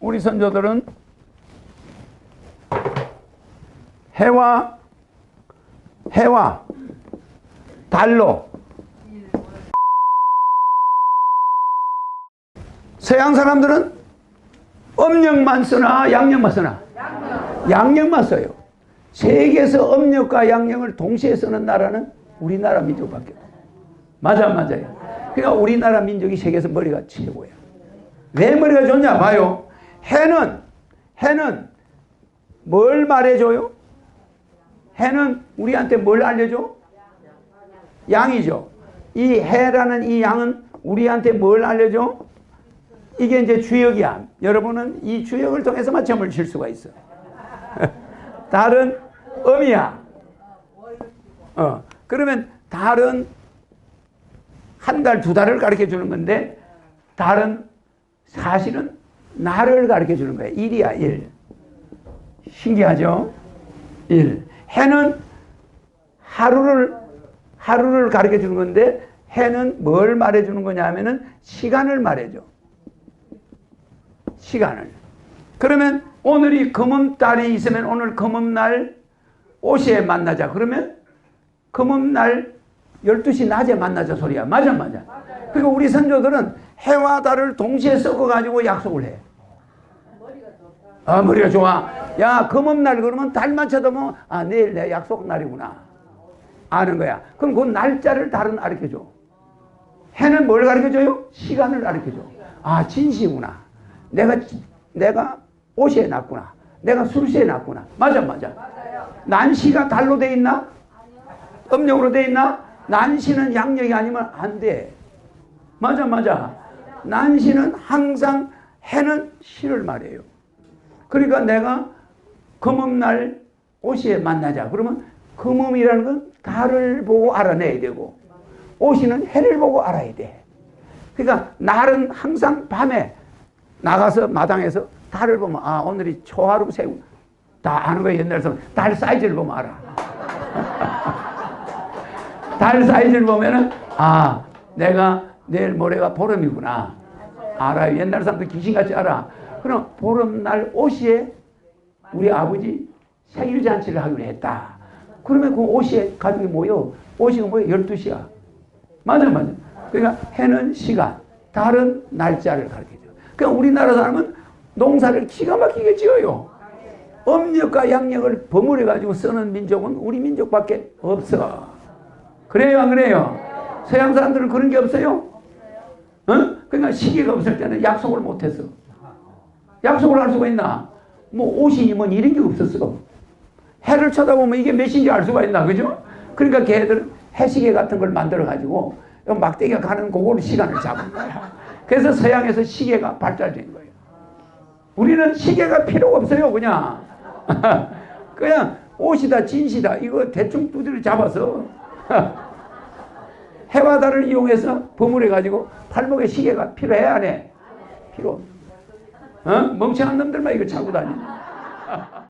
우리 선조들은 해와 해와 달로 서양 사람들은 음력만 쓰나 양력만 쓰나 양력만 써요. 세계에서 음력과 양력을 동시에 쓰는 나라는 우리나라 민족밖에 없어요. 맞아 맞아요. 그러니까 우리나라 민족이 세계에서 머리가 최고야. 왜 머리가 좋냐 봐요. 해는 해는 뭘 말해줘요? 해는 우리한테 뭘 알려줘? 양이죠. 이 해라는 이 양은 우리한테 뭘 알려줘? 이게 이제 주역이야. 여러분은 이 주역을 통해서만 점을 칠 수가 있어. 달은 음이야. 어, 그러면 달은 한 달, 두 달을 가르쳐 주는 건데, 달은 사실은 날을 가르쳐 주는 거야. 일이야, 일. 신기하죠? 일. 해는 하루를, 하루를 가르쳐 주는 건데, 해는 뭘 말해 주는 거냐 하면은 시간을 말해 줘. 시간을. 그러면 오늘이 금음달이 있으면 오늘 금음날 오시에 만나자. 그러면 금음날 12시 낮에 만나자 소리야. 맞아, 맞아. 그러니까 우리 선조들은 해와 달을 동시에 섞어가지고 약속을 해. 아, 머리가 좋아. 야, 금음날 그러면 달만 쳐다보면, 아, 내일 내 약속 날이구나. 아는 거야. 그럼 그 날짜를 달은 가르쳐줘. 해는 뭘 가르쳐줘요? 시간을 가르쳐줘. 아, 진시구나. 내가, 내가 오시에 났구나. 내가 술시에 났구나. 맞아, 맞아. 난시가 달로 돼 있나? 음력으로 돼 있나? 난시는 양력이 아니면 안 돼. 맞아, 맞아. 난시는 항상 해는 시를 말해요. 그러니까 내가 금음날 오시에 만나자. 그러면 금음이라는 건 달을 보고 알아내야 되고 오시는 해를 보고 알아야 돼. 그러니까 날은 항상 밤에 나가서 마당에서 달을 보면 아 오늘이 초하루 새우 다 아는 거예요 옛날에 달 사이즈를 보면 알아 달 사이즈를 보면은 아 내가 내일 모레가 보름이구나. 알아요 옛날 사람들 귀신같이 알아. 그럼 보름날 오시에 우리 아버지 생일 잔치를 하기로 했다. 그러면 그 오시에 가족이 모여 오시가 모여 12시야. 맞아 맞아. 그러니까 해는 시간 달은 날짜를 가르쳐줘 그러니까 우리나라 사람은 농사를 기가 막히게 지어요. 음력과 양력을 버무려 가지고 쓰는 민족은 우리 민족밖에 없어. 그래요, 안 그래요? 서양 사람들은 그런 게 없어요? 어? 그러니까 시계가 없을 때는 약속을 못 했어. 약속을 할 수가 있나? 뭐 오신이 뭐 이런 게 없었어. 해를 쳐다보면 이게 몇인지 알 수가 있나, 그죠? 그러니까 걔들 해시계 같은 걸 만들어 가지고 막대기가 가는 그걸 시간을 잡은 거야. 그래서 서양에서 시계가 발달된 거예요. 우리는 시계가 필요가 없어요, 그냥. 그냥 옷이다, 진시다, 이거 대충 두드려 잡아서 해와 달을 이용해서 버무려가지고 팔목에 시계가 필요해, 안 해? 필요. 어? 멍청한 놈들만 이거 차고 다니는